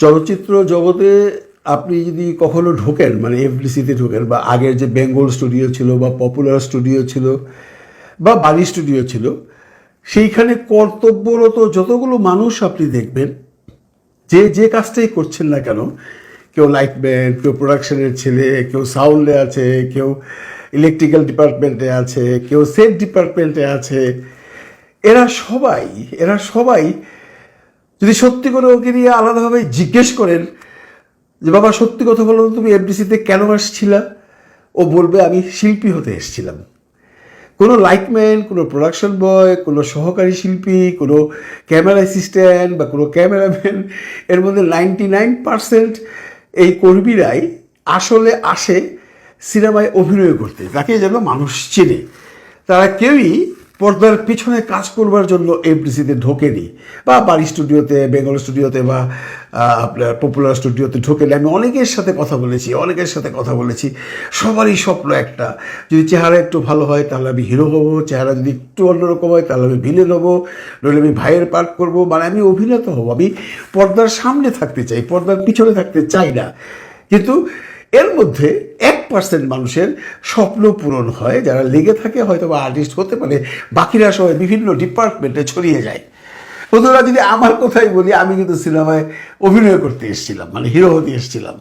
চলচ্চিত্র জগতে আপনি যদি কখনো ঢোকেন মানে এফডিসিতে ঢোকেন, বা আগের যে বেঙ্গল স্টুডিও ছিল, বা পপুলার স্টুডিও ছিল, বা বাড়ি স্টুডিও ছিল, সেইখানে কর্তব্যরত যতগুলো মানুষ আপনি দেখবেন, যে যে কাজটাই করছেন না কেন, কেউ লাইটম্যান কেউ প্রোডাকশনের ছেলে, কেউ সাউন্ডে আছে, কেউ ইলেকট্রিক্যাল ডিপার্টমেন্টে আছে, কেউ সেট ডিপার্টমেন্টে আছে, এরা সবাই এরা সবাই যদি সত্যি করে ওকে নিয়ে আলাদাভাবে জিজ্ঞেস করেন যে, বাবা, সত্যি কথা বলো তুমি এফডিসিতে কেন আসছিলা? ও বলবে, আমি শিল্পী হতে এসেছিলাম। কোনো লাইটম্যান, কোনো প্রোডাকশন বয়, কোনো সহকারী শিল্পী, কোনো ক্যামেরা অ্যাসিস্ট্যান্ট বা কোনো ক্যামেরাম্যান, এর মধ্যে নাইনটি নাইন পার্সেন্ট এই কর্মীরাই আসলে আসে সিনেমায় অভিনয় করতে। তাকে যেন মানুষ চেনে। তারা কেউই পর্দার পিছনে কাজ করবার জন্য এফডিসিতে ঢোকেনি বা বাড়ি স্টুডিওতে, বেঙ্গল স্টুডিওতে বা আপনার পপুলার স্টুডিওতে ঢোকে ঢোকেনি। আমি অনেকের সাথে কথা বলেছি, অনেকের সাথে কথা বলেছি। সবারই স্বপ্ন একটা, যদি চেহারা একটু ভালো হয় তাহলে আমি হিরো হব, চেহারা যদি একটু অন্যরকম হয় তাহলে আমি ভিলেন হব, নইলে আমি ভাইয়ের পার্ট করব মানে আমি অভিনেতা হব। আমি পর্দার সামনে থাকতে চাই, পর্দার পিছনে থাকতে চাই না। কিন্তু এর মধ্যে এক পার্সেন্ট মানুষের স্বপ্ন পূরণ হয়, যারা লেগে থাকে হয়তো বা আর্টিস্ট হতে পারে, বাকিরা সবাই বিভিন্ন ডিপার্টমেন্টে ছড়িয়ে যায়। বন্ধুরা, যদি আমার কথাই বলি, আমি কিন্তু সিনেমায় অভিনয় করতে এসেছিলাম মানে হিরো হতে এসেছিলাম।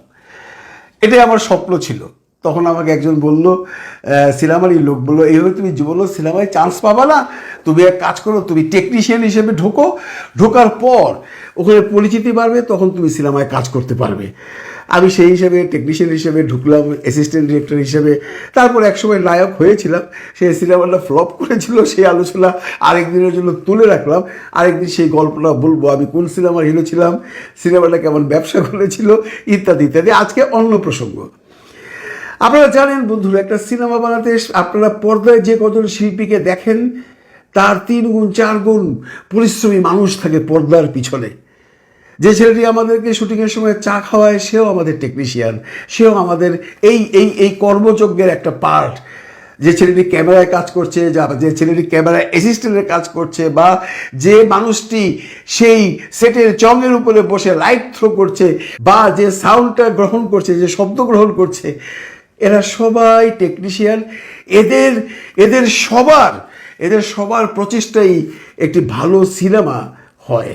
এটাই আমার স্বপ্ন ছিল। তখন আমাকে একজন বলল সিনেমারই লোক। বলল, এইভাবে তুমি জীবনও সিনেমায় চান্স পাবা না। তুমি এক কাজ করো, তুমি টেকনিশিয়ান হিসেবে ঢোকো। ঢোকার পর ওখানে পরিচিতি বাড়বে, তখন তুমি সিনেমায় কাজ করতে পারবে। আমি সেই হিসেবে টেকনিশিয়ান হিসেবে ঢুকলাম অ্যাসিস্ট্যান্ট ডিরেক্টর হিসেবে। তারপর একসময় নায়ক হয়েছিলাম সেই সিনেমাটা ফ্লপ করেছিল, সেই আলোচনা আরেকদিনের জন্য তুলে রাখলাম। আরেকদিন সেই গল্পটা বলব, আমি কোন সিনেমার হিরো ছিলাম, সিনেমাটা কেমন ব্যবসা করেছিল, ইত্যাদি ইত্যাদি। আজকে অন্য প্রসঙ্গ। আপনারা জানেন বন্ধুরা, একটা সিনেমা বানাতে আপনারা পর্দায় যে কজন শিল্পীকে দেখেন, তার তিন গুণ, চার গুণ পরিশ্রমী মানুষ থাকে পর্দার পিছনে। যে ছেলেটি আমাদেরকে শুটিংয়ের সময় চা খাওয়ায়, সেও আমাদের টেকনিশিয়ান সেও আমাদের এই এই এই কর্মযজ্ঞের একটা পার্ট যে ছেলেটি ক্যামেরায় কাজ করছে, যা, যে ছেলেটি ক্যামেরায় অ্যাসিস্ট্যান্টের কাজ করছে, বা যে মানুষটি সেই সেটের চঙের উপরে বসে লাইট থ্রো করছে, বা যে সাউন্ডটা গ্রহণ করছে, যে শব্দ গ্রহণ করছে, এরা সবাই টেকনিশিয়ান এদের এদের সবার এদের সবার প্রচেষ্টাই একটি ভালো সিনেমা হয়।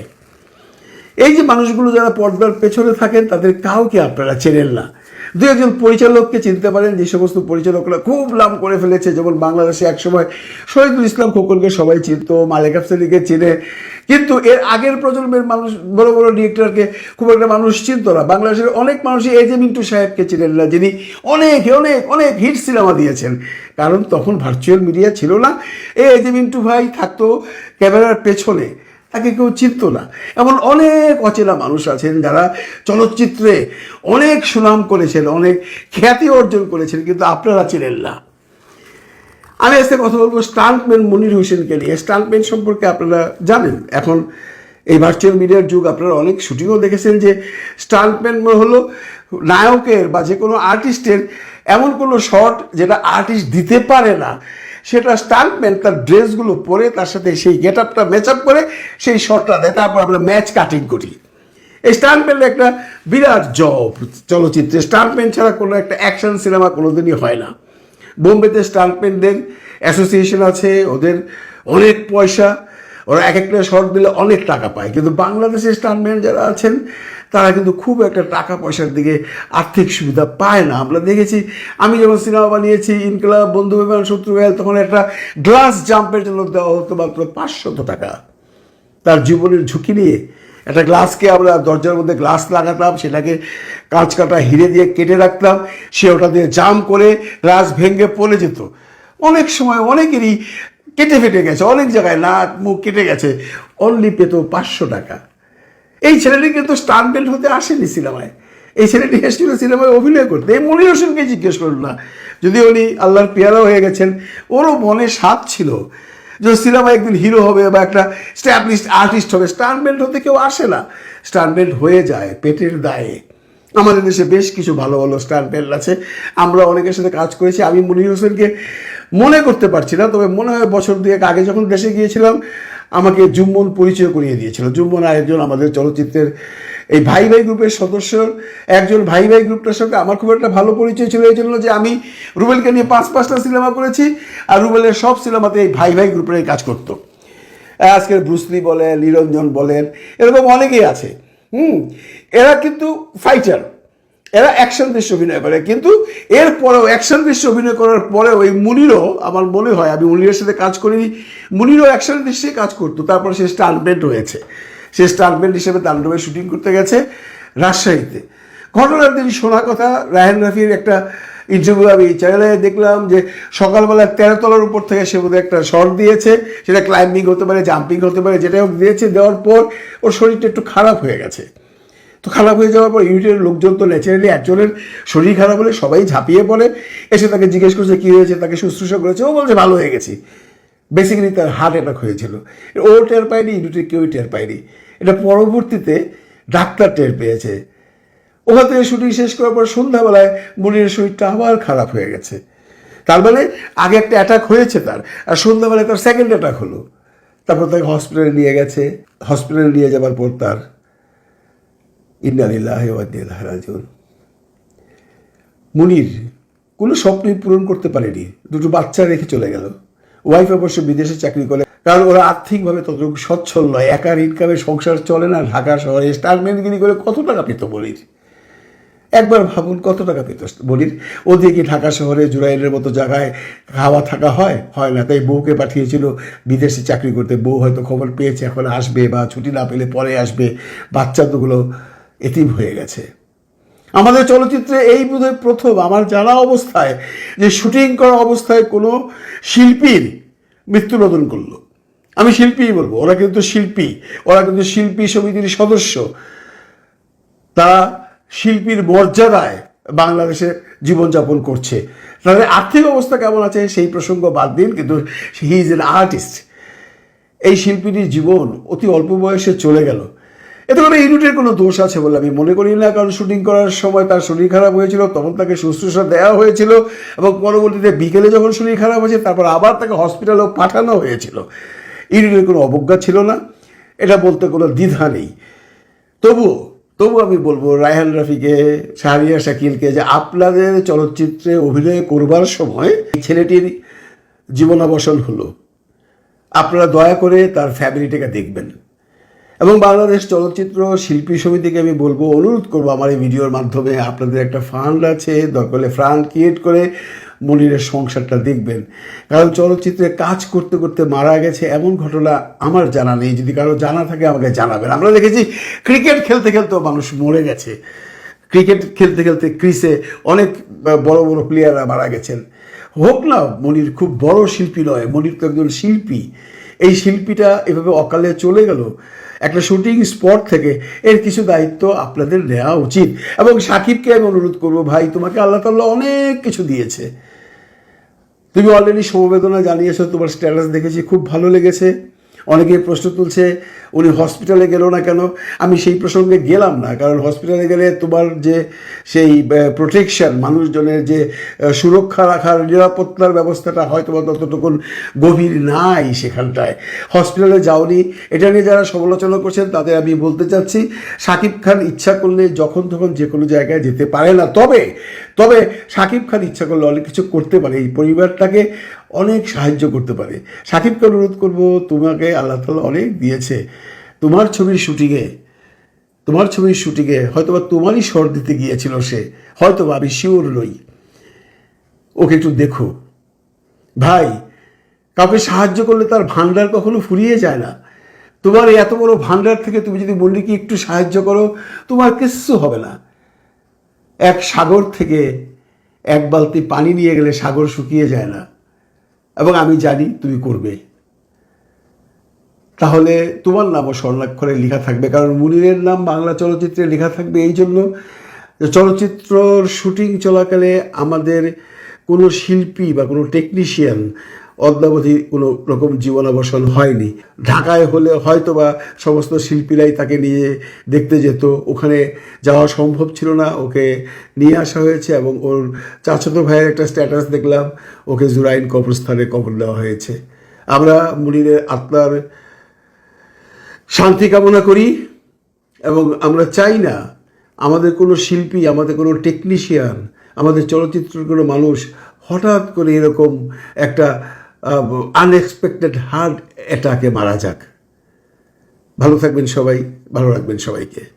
এই যে মানুষগুলো যারা পর্দার পেছনে থাকেন, তাদের কাউকে আপনারা চেনেন না। দু একজন পরিচালককে চিনতে পারেন, যে সমস্ত পরিচালকরা খুব নাম করে ফেলেছে। যেমন বাংলাদেশে একসময় শহীদুল ইসলাম খোকনকে সবাই চিনত, মালেক আফসারিকে চিনে। কিন্তু এর আগের প্রজন্মের মানুষ, বড় বড় ডিরেক্টরকে খুব একটা মানুষ চিনত না। বাংলাদেশের অনেক মানুষই এই যে মিন্টু সাহেবকে চিনেন না, যিনি অনেক অনেক অনেক হিট সিনেমা দিয়েছেন। কারণ তখন ভার্চুয়াল মিডিয়া ছিল না। এই যে মিন্টু ভাই থাকতো ক্যামেরার পেছনে। তাকে কেউ চিনত না। এমন অনেক অচেনা মানুষ আছেন যারা চলচ্চিত্রে অনেক সুনাম করেছেন, অনেক খ্যাতি অর্জন করেছেন, কিন্তু আপনারা চিনেন না। আমি আজকে কথা বলব স্টান্টম্যান মনির হোসেনকে নিয়ে। স্টান্টম্যান সম্পর্কে আপনারা জানেন, এখন এই ভার্চুয়াল মিডিয়ার যুগ, আপনারা অনেক শুটিংও দেখেছেন যে স্টান্টম্যান হলো নায়কের বা যে কোনো আর্টিস্টের এমন কোনো শট যেটা আর্টিস্ট দিতে পারে না। সেটা স্টান্টম্যান তার ড্রেসগুলো পরে তার সাথে সেই গেট আপটা ম্যাচ আপ করে সেই শটটা দেয়, তারপর আমরা ম্যাচ কাটিং করি। এই স্টান্টম্যান একটা বিরাট জব চলচ্চিত্রে। স্টান্টম্যান ছাড়া কোনো একটা অ্যাকশন সিনেমা কোনোদিনই হয় না। বোম্বেতে স্টান্টম্যানদের অ্যাসোসিয়েশন আছে, ওদের অনেক পয়সা। ওরা এক একটা শর্ট দিলে অনেক টাকা পায়। কিন্তু বাংলাদেশের স্টান্টম্যান যারা আছেন, তারা কিন্তু খুব একটা টাকা পয়সার দিকে আর্থিক সুবিধা পায় না। আমরা দেখেছি, আমি যখন সিনেমা বানিয়েছি, ইনকলাব, বন্ধু বিমান, শত্রু তখন একটা গ্লাস জাম্পের জন্য দেওয়া হতো মাত্র পাঁচশত টাকা। তার জীবনের ঝুঁকি নিয়ে একটা গ্লাসকে আমরা দরজার মধ্যে গ্লাস লাগাতাম, সেটাকে কাঁচ কাটা হিরে দিয়ে কেটে রাখতাম, সে ওটা দিয়ে জাম করে গ্লাস ভেঙে পড়ে যেত। অনেক সময় অনেকেরই কেটে ফেটে গেছে, অনেক জায়গায় নাক, মুখ কেটে গেছে অনলি পেত পাঁচশো টাকা। এই ছেলেটি কিন্তু স্টান্টমেন্ট হতে আসেনি সিনেমায়। এই ছেলেটি এসেছিল সিনেমায় অভিনয় করতে। এই মনির হোসেনকে জিজ্ঞেস করুন না। যদি উনি আল্লাহর পেয়ারা হয়ে গেছেন, ওরও মনে সাপ ছিল যে সিনেমায় একদিন হিরো হবে বা একটা স্ট্যাবলিশ আর্টিস্ট হবে। স্টান্টমেন্ট হতে কেউ আসে না। স্টান্টমেন্ট হয়ে যায় পেটের দায়ে। আমাদের দেশে বেশ কিছু ভালো ভালো স্টান্টমেন্ট আছে। আমরা অনেকের সাথে কাজ করেছি। আমি মনির হোসেনকে মনে করতে পারছি না, তবে মনে হয় বছর দুয়েক আগে যখন দেশে গিয়েছিলাম, আমাকে জুম্মন পরিচয় করিয়ে দিয়েছিল। জুম্মন আরেকজন আমাদের চলচ্চিত্রের এই ভাই ভাই গ্রুপের সদস্য। একজন ভাই ভাই গ্রুপটার সঙ্গে আমার খুব একটা ভালো পরিচয় ছিল, এই জন্য যে আমি রুবেলকে নিয়ে পাঁচ পাঁচটা সিনেমা করেছি, আর রুবেলের সব সিনেমাতে এই ভাই ভাই গ্রুপের কাজ করতো। আজকের ব্রুসলি বলেন, নিরঞ্জন বলেন, এরকম অনেকেই আছে। হুম, এরা কিন্তু ফাইটার এরা অ্যাকশন দৃশ্য অভিনয় করে। কিন্তু এরপরেও অ্যাকশন দৃশ্য অভিনয় করার পরেও এই মুনিরও আমার মনে হয়, আমি মুনিরের সাথে কাজ করিনি, মুনিরও অ্যাকশন দৃশ্যে কাজ করতো। তারপর সে স্টান্টমেন্ট হয়েছে সে স্টান্টমেন্ট হিসেবে তাণ্ডবের শুটিং করতে গেছে রাজশাহীতে। ঘটনার দিন শোনা কথা, রায়হান রাফির একটা ইন্টারভিউ আমি চ্যানেলে দেখলাম যে সকালবেলা তেরো তলার উপর থেকে সে বোধহয় একটা শর্ট দিয়েছে। সেটা ক্লাইম্বিং হতে পারে জাম্পিং হতে পারে যেটা হোক দিয়েছে। দেওয়ার পর ওর শরীরটা একটু খারাপ হয়ে গেছে। তো খারাপ হয়ে যাওয়ার পর ইউনিটের লোকজন তো ন্যাচারালি একজনের শরীর খারাপ হলে সবাই ঝাঁপিয়ে পড়ে। এসে তাকে জিজ্ঞেস করছে, কী হয়েছে? তাকে শুশ্রূষা করেছে। ও বলছে, ভালো হয়ে গেছি। বেসিক্যালি তার হার্ট অ্যাটাক হয়েছিল। ও টের পায়নি ইউনিটের কেউই টের পায়নি। এটা পরবর্তীতে ডাক্তার টের পেয়েছে। ওখান থেকে শুটিং শেষ করার পর সন্ধ্যাবেলায় মনিরের শরীরটা আবার খারাপ হয়ে গেছে। তার মানে আগে একটা অ্যাটাক হয়েছে তার, আর সন্ধ্যাবেলায় তার সেকেন্ড অ্যাটাক হলো। তারপর তাকে হসপিটালে নিয়ে গেছে। হসপিটালে নিয়ে যাবার পর তার ইন্দালিল্লাহ রাজুন মুনির কোনো স্বপ্নই পূরণ করতে পারেনি। দুটো বাচ্চা রেখে চলে গেল। ওয়াইফ অবশ্য বিদেশে চাকরি করে। কারণ ওরা আর্থিকভাবে ততটুকু সচ্ছল নয়। একার ইনকামে সংসার চলে না, ঢাকা শহরে স্টারম্যানগিরি করে কত টাকা পেত বলির একবার ভাবুন কত টাকা পেত বলির ওদিকে ঢাকা শহরে জুরাইলের মতো জায়গায় খাওয়া থাকা হয়? হয় না, তাই বউকে পাঠিয়েছিল বিদেশে চাকরি করতে। বউ হয়তো খবর পেয়েছে, এখন আসবে বা ছুটি না পেলে পরে আসবে। বাচ্চা দুগুলো এতিম হয়ে গেছে। আমাদের চলচ্চিত্রে এই বোধহয় প্রথম আমার জানা অবস্থায় যে শুটিং করা অবস্থায় কোনো শিল্পীর মৃত্যুরোধন করল। আমি শিল্পীই বলব, ওরা কিন্তু শিল্পী, ওরা কিন্তু শিল্পী সমিতির সদস্য। তারা শিল্পীর মর্যাদায় বাংলাদেশে জীবনযাপন করছে। তাদের আর্থিক অবস্থা কেমন আছে সেই প্রসঙ্গ বাদ দিন, কিন্তু হি ইজ এন আর্টিস্ট। এই শিল্পীটির জীবন অতি অল্প বয়সে চলে গেল। এতে করে ইউনিটের কোনো দোষ আছে বলে আমি মনে করি না, কারণ শুটিং করার সময় তার শরীর খারাপ হয়েছিল, তখন তাকে শুশ্রূষা দেওয়া হয়েছিল এবং পরবর্তীতে বিকেলে যখন শরীর খারাপ হয়েছে, তারপর আবার তাকে হসপিটালেও পাঠানো হয়েছিল। ইউনিটের কোনো অবজ্ঞা ছিল না, এটা বলতে কোনো দ্বিধা নেই। তবুও তবু আমি বলব রায়হান রাফিকে শাহরিয়া শাকিলকে যে আপনাদের চলচ্চিত্রে অভিনয় করবার সময় ছেলেটির জীবনাবসান হলো। আপনারা দয়া করে তার ফ্যামিলিটাকে দেখবেন। এবং বাংলাদেশ চলচ্চিত্র শিল্পী সমিতিকে আমি বলব, অনুরোধ করব আমার এই ভিডিওর মাধ্যমে আপনাদের একটা ফান্ড আছে দরকার ফান্ড ক্রিয়েট করে মনিরের সংসারটা দেখবেন। কারণ চলচ্চিত্রে কাজ করতে করতে মারা গেছে এমন ঘটনা আমার জানা নেই। যদি কারও জানা থাকে আমাকে জানাবেন। আমরা দেখেছি, ক্রিকেট খেলতে খেলতেও মানুষ মরে গেছে। ক্রিকেট খেলতে খেলতে ক্রিসে অনেক বড় বড় প্লেয়াররা মারা গেছেন। হোক না, মনির খুব বড় শিল্পী নয়, মনির তো একজন শিল্পী। এই শিল্পীটা এভাবে অকালে চলে গেল। একটা শুটিং স্পট থেকে এর কিছু দায়িত্ব আপনাদের নেওয়া উচিত। এবং সাকিবকে আমি অনুরোধ করব, ভাই, তোমাকে আল্লাহ তাল্লাহ অনেক কিছু দিয়েছে। তুমি অলরেডি সমবেদনা জানিয়েছো, তোমার স্ট্যাটাস দেখেছি, খুব ভালো লেগেছে। অনেকে প্রশ্ন তুলছে, উনি হসপিটালে গেল না কেন? আমি সেই প্রসঙ্গে গেলাম না, কারণ হসপিটালে গেলে তোমার যে সেই প্রোটেকশন মানুষজনের যে সুরক্ষা রাখার নিরাপত্তার ব্যবস্থাটা হয়তো বা ততটুকুন গভীর নাই সেখানটায়। হসপিটালে যাওনি। এটা নিয়ে যারা সমালোচনা করছেন, তাদের আমি বলতে চাচ্ছি, সাকিব খান ইচ্ছা করলে যখন তখন যে কোনো জায়গায় যেতে পারে না। তবে তবে সাকিব খান ইচ্ছা করলে অনেক কিছু করতে পারে। এই পরিবারটাকে অনেক সাহায্য করতে পারে। সাকিবকে অনুরোধ করব, তোমাকে আল্লাহ তালা অনেক দিয়েছে। তোমার ছবির শুটিংয়ে তোমার ছবির শুটিংয়ে হয়তোবা তোমারই স্বর দিতে গিয়েছিল সে, হয়তোবা আমি শিওর নই। ওকে একটু দেখো। ভাই, কাউকে সাহায্য করলে তার ভান্ডার কখনো ফুরিয়ে যায় না। তোমার এত বড় ভান্ডার থেকে তুমি যদি মল্লিকে একটু সাহায্য করো, তোমার কিচ্ছু হবে না। এক সাগর থেকে এক বালতি পানি নিয়ে গেলে সাগর শুকিয়ে যায় না। এবং আমি জানি তুমি করবে। তাহলে তোমার নামও স্বর্ণাক্ষরে লেখা থাকবে, কারণ মুনিরের নাম বাংলা চলচ্চিত্রে লেখা থাকবে এই জন্য চলচ্চিত্র শুটিং চলাকালে আমাদের কোনো শিল্পী বা কোনো টেকনিশিয়ান অদ্যাবধি কোনো রকম জীবনাবসান হয়নি। ঢাকায় হলে হয়তো বা সমস্ত শিল্পীরাই তাকে নিয়ে দেখতে যেত। ওখানে যাওয়া সম্ভব ছিল না, ওকে নিয়ে আসা হয়েছে এবং ওর চাচাতো ভাইয়ের একটা স্ট্যাটাস দেখলাম, ওকে জুরাইন কবরস্থানে কবর দেওয়া হয়েছে। আমরা মুনিরের আত্মার শান্তি কামনা করি এবং আমরা চাই না আমাদের কোনো শিল্পী, আমাদের কোনো টেকনিশিয়ান আমাদের চলচ্চিত্রের কোনো মানুষ হঠাৎ করে এরকম একটা আনএক্সপেক্টেড হার্ট অ্যাটাকে মারা যাক। ভালো থাকবেন সবাই ভালো রাখবেন সবাইকে।